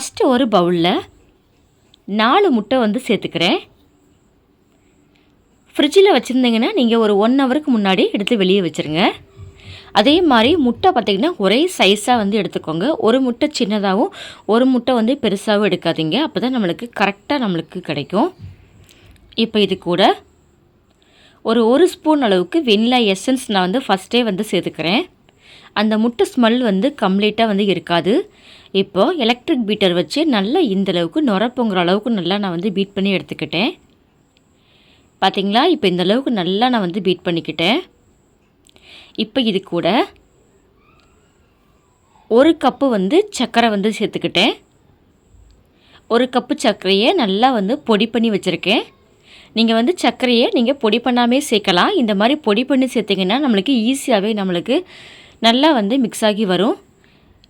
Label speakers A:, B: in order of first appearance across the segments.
A: First ஒரு பவுலில் நாலு முட்டை வந்து சேர்த்துக்கிறேன். ஃப்ரிட்ஜில் வச்சுருந்தீங்கன்னா நீங்கள் ஒரு ஒன் ஹவருக்கு முன்னாடி எடுத்து வெளியே வச்சுருங்க. அதே மாதிரி முட்டை பார்த்திங்கன்னா ஒரே சைஸாக வந்து எடுத்துக்கோங்க. ஒரு முட்டை சின்னதாகவும் ஒரு முட்டை வந்து பெருசாகவும் எடுக்காதீங்க. அப்போ தான் நம்மளுக்கு கரெக்டாக நம்மளுக்கு கிடைக்கும். இப்போ இது கூட ஒரு ஒரு ஸ்பூன் அளவுக்கு வெண்ணிலா எசன்ஸ் நான் வந்து ஃபஸ்ட்டே வந்து சேர்த்துக்கிறேன். அந்த முட்டை ஸ்மெல் வந்து கம்ப்ளீட்டாக வந்து இருக்காது. இப்போது எலக்ட்ரிக் பீட்டர் வச்சு நல்லா இந்தளவுக்கு நுர அளவுக்கு நல்லா நான் வந்து பீட் பண்ணி எடுத்துக்கிட்டேன். பார்த்தீங்களா இப்போ இந்த அளவுக்கு நல்லா நான் வந்து பீட் பண்ணிக்கிட்டேன். இப்போ இது கூட ஒரு கப்பு வந்து சர்க்கரை வந்து சேர்த்துக்கிட்டேன். ஒரு கப்பு சர்க்கரையை நல்லா வந்து பொடி பண்ணி வச்சுருக்கேன். நீங்கள் வந்து சர்க்கரையை நீங்கள் பொடி பண்ணாமே சேர்க்கலாம். இந்த மாதிரி பொடி பண்ணி சேர்த்திங்கன்னா நம்மளுக்கு ஈஸியாகவே நம்மளுக்கு நல்லா வந்து மிக்ஸ் ஆகி வரும்.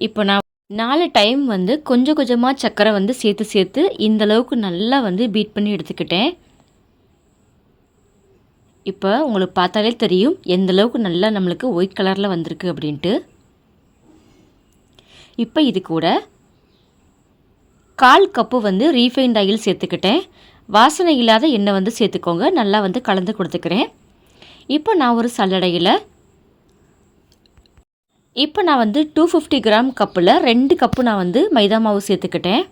A: இப்போ நான் நாலு டைம் வந்து கொஞ்சம் கொஞ்சமாக சர்க்கரை வந்து சேர்த்து சேர்த்து இந்தளவுக்கு நல்லா வந்து பீட் பண்ணி எடுத்துக்கிட்டேன். இப்போ உங்களுக்கு பார்த்தாலே தெரியும் எந்தளவுக்கு நல்லா நம்மளுக்கு ஒயிட் கலரில் வந்திருக்கு அப்படின்ட்டு. இப்போ இது கூட கால் கப்பு வந்து ரீஃபைண்ட் ஆயில் சேர்த்துக்கிட்டேன். வாசனை இல்லாத எண்ணெய் வந்து சேர்த்துக்கோங்க. நல்லா வந்து கலந்து கொடுத்துக்கிறேன். இப்போ நான் ஒரு சல்லடையில் இப்போ நான் வந்து டூ ஃபிஃப்டி கிராம் கப்பில் ரெண்டு கப்பு நான் வந்து மைதா மாவு சேர்த்துக்கிட்டேன்.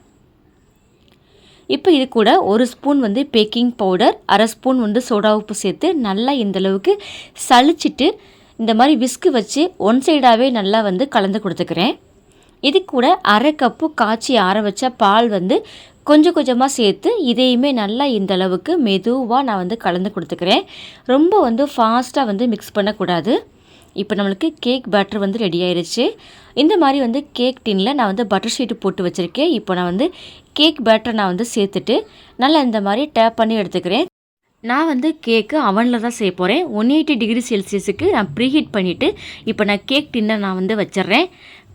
A: இப்போ இது கூட ஒரு ஸ்பூன் வந்து பேக்கிங் பவுடர் அரை ஸ்பூன் வந்து சோடா உப்பு சேர்த்து நல்லா இந்தளவுக்கு சளிச்சிட்டு இந்த மாதிரி விஸ்கு வச்சு ஒன் சைடாகவே நல்லா வந்து கலந்து கொடுத்துக்கிறேன். இது கூட அரை கப்பு காய்ச்சி ஆற வச்ச பால் வந்து கொஞ்சம் கொஞ்சமாக சேர்த்து இதையுமே நல்லா இந்த அளவுக்கு மெதுவாக நான் வந்து கலந்து கொடுத்துக்கிறேன். ரொம்ப வந்து ஃபாஸ்ட்டாக வந்து மிக்ஸ் பண்ணக்கூடாது. இப்போ நம்மளுக்கு கேக் பேட்டர் வந்து ரெடி ஆயிடுச்சு இந்த மாதிரி வந்து கேக் டின்னில் நான் வந்து பட்டர் ஷீட்டு போட்டு வச்சுருக்கேன். இப்போ நான் வந்து கேக் பேட்டர் நான் வந்து சேர்த்துட்டு நல்லா இந்த மாதிரி டேப் பண்ணி எடுத்துக்கிறேன். நான் வந்து கேக்கு அவனில் தான் செய்ய போகிறேன் ஒன் எயிட்டி டிகிரி செல்சியஸுக்கு நான் ப்ரீஹீட் பண்ணிவிட்டு இப்போ நான் கேக் டின்னை நான் வந்து வச்சிட்றேன்.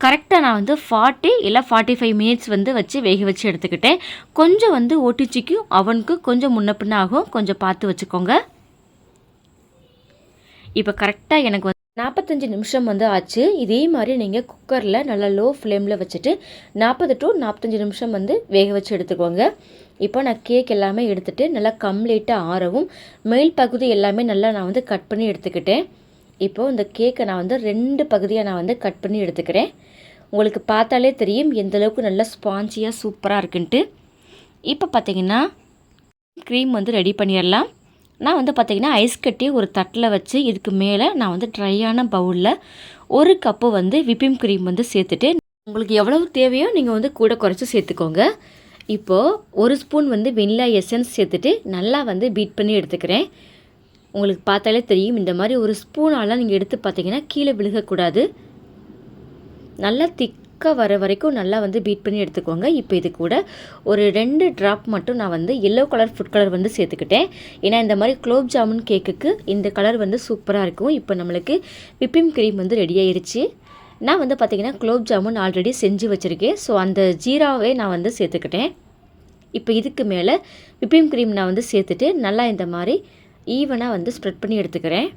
A: கரெக்டாக நான் வந்து ஃபார்ட்டி இல்லை ஃபார்ட்டி ஃபைவ் மினிட்ஸ் வந்து வச்சு வேக வச்சு எடுத்துக்கிட்டேன். கொஞ்சம் வந்து ஓட்டிச்சிக்கும் அவனுக்கு கொஞ்சம் முன்ன பின்ன ஆகும் கொஞ்சம் பார்த்து வச்சுக்கோங்க. இப்போ கரெக்டாக எனக்கு நாற்பத்தஞ்சு நிமிஷம் வந்து ஆச்சு. இதே மாதிரி நீங்கள் குக்கரில் நல்லா லோ ஃப்ளேமில் வச்சுட்டு நாற்பது டு நாற்பத்தஞ்சு நிமிஷம் வந்து வேக வச்சு எடுத்துக்கோங்க. இப்போ நான் கேக் எல்லாமே எடுத்துகிட்டு நல்லா கம்ப்ளீட்டாக ஆறவும் மேல் பகுதி எல்லாமே நல்லா நான் வந்து கட் பண்ணி எடுத்துக்கிட்டேன். இப்போது இந்த கேக்கை நான் வந்து ரெண்டு பகுதியாக நான் வந்து கட் பண்ணி எடுத்துக்கிறேன். உங்களுக்கு பார்த்தாலே தெரியும் எந்தளவுக்கு நல்லா ஸ்பான்ச்சியாக சூப்பராக இருக்குன்ட்டு. இப்போ பார்த்தீங்கன்னா க்ரீம் வந்து ரெடி பண்ணிடலாம். நான் வந்து பார்த்திங்கன்னா ஐஸ் கட்டி ஒரு தட்டில் வச்சு இதுக்கு மேலே நான் வந்து ட்ரையான பவுலில் ஒரு கப்பு வந்து விப்பிங் க்ரீம் வந்து சேர்த்துட்டு உங்களுக்கு எவ்வளவு தேவையோ நீங்கள் வந்து கூட குறைச்சி சேர்த்துக்கோங்க. இப்போது ஒரு ஸ்பூன் வந்து வெண்ணிலா எசன்ஸ் சேர்த்துட்டு நல்லா வந்து பீட் பண்ணி எடுத்துக்கிறேன். உங்களுக்கு பார்த்தாலே தெரியும் இந்த மாதிரி ஒரு ஸ்பூனாலாம் நீங்கள் எடுத்து பார்த்தீங்கன்னா கீழே விழுகக்கூடாது. நல்லா திக் திக்காக வர வரைக்கும் நல்லா வந்து பீட் பண்ணி எடுத்துக்கோங்க. இப்போ இது கூட ஒரு ரெண்டு ட்ராப் மட்டும் நான் வந்து எல்லோ கலர் ஃபுட் கலர் வந்து சேர்த்துக்கிட்டேன். ஏன்னா இந்த மாதிரி குலோப் ஜாமுன் கேக்குக்கு இந்த கலர் வந்து சூப்பராக இருக்கும். இப்போ நம்மளுக்கு விப்பிங் க்ரீம் வந்து ரெடி ஆயிடுச்சு நான் வந்து பார்த்திங்கன்னா குலோப் ஜாமுன் ஆல்ரெடி செஞ்சு வச்சுருக்கேன். ஸோ அந்த ஜீராவே நான் வந்து சேர்த்துக்கிட்டேன். இப்போ இதுக்கு மேலே விப்பிங் க்ரீம் நான் வந்து சேர்த்துட்டு நல்லா இந்த மாதிரி ஈவனாக வந்து ஸ்ப்ரெட் பண்ணி எடுத்துக்கிறேன்.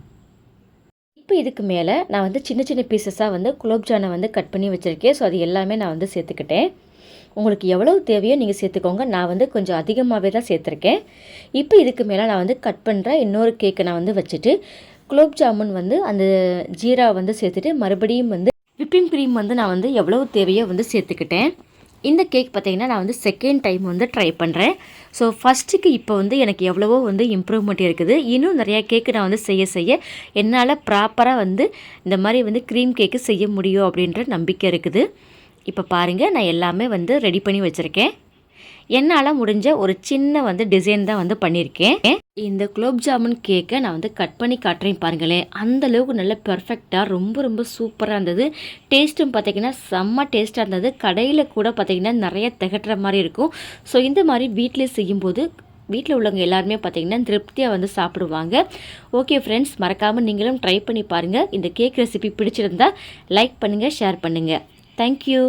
A: இப்போ இதுக்கு மேலே நான் வந்து சின்ன சின்ன பீசஸாக வந்து குலோப்ஜானை வந்து கட் பண்ணி வச்சுருக்கேன். ஸோ அது எல்லாமே நான் வந்து சேர்த்துக்கிட்டேன். உங்களுக்கு எவ்வளவு தேவையோ நீங்கள் சேர்த்துக்கோங்க. நான் வந்து கொஞ்சம் அதிகமாகவே தான் சேர்த்துருக்கேன். இப்போ இதுக்கு மேலே நான் வந்து கட் பண்ணுற இன்னொரு கேக்கை நான் வந்து வச்சுட்டு குலோப் ஜாமுன் வந்து அந்த ஜீரா வந்து சேர்த்துட்டு மறுபடியும் வந்து விப்பிங் க்ரீம் வந்து நான் வந்து எவ்வளவு தேவையோ வந்து சேர்த்துக்கிட்டேன். இந்த கேக் பார்த்திங்கன்னா நான் வந்து செகண்ட் டைம் வந்து ட்ரை பண்ணுறேன் ஸோ ஃபஸ்ட்டுக்கு இப்போ வந்து எனக்கு எவ்வளவோ வந்து இம்ப்ரூவ்மெண்ட் இருக்குது. இன்னும் நிறையா கேக்கு நான் வந்து செய்ய செய்ய என்னால் ப்ராப்பராக வந்து இந்த மாதிரி வந்து க்ரீம் கேக்கு செய்ய முடியும் அப்படின்ற நம்பிக்கை இருக்குது. இப்போ பாருங்கள் நான் எல்லாமே வந்து ரெடி பண்ணி வச்சுருக்கேன். என்னால் முடிஞ்ச ஒரு சின்ன வந்து டிசைன் தான் வந்து பண்ணியிருக்கேன் இந்த குலோப் ஜாமுன் கேக்கை நான் வந்து கட் பண்ணி காட்டுறேன் பாருங்களேன். அந்தளவுக்கு நல்ல பெர்ஃபெக்டாக ரொம்ப ரொம்ப சூப்பராக இருந்தது. டேஸ்ட்டும் பார்த்திங்கன்னா செம்ம டேஸ்ட்டாக இருந்தது. கடையில் கூட பார்த்திங்கன்னா நிறைய திகட்டுற மாதிரி இருக்கும். ஸோ இந்த மாதிரி வீட்டிலே செய்யும்போது வீட்டில் உள்ளவங்க எல்லாருமே பார்த்திங்கன்னா திருப்தியாக வந்து சாப்பிடுவாங்க. ஓகே ஃப்ரெண்ட்ஸ் மறக்காமல் நீங்களும் ட்ரை பண்ணி பாருங்கள் இந்த கேக் ரெசிபி பிடிச்சிருந்தா லைக் பண்ணுங்கள் ஷேர் பண்ணுங்கள் தேங்க்யூ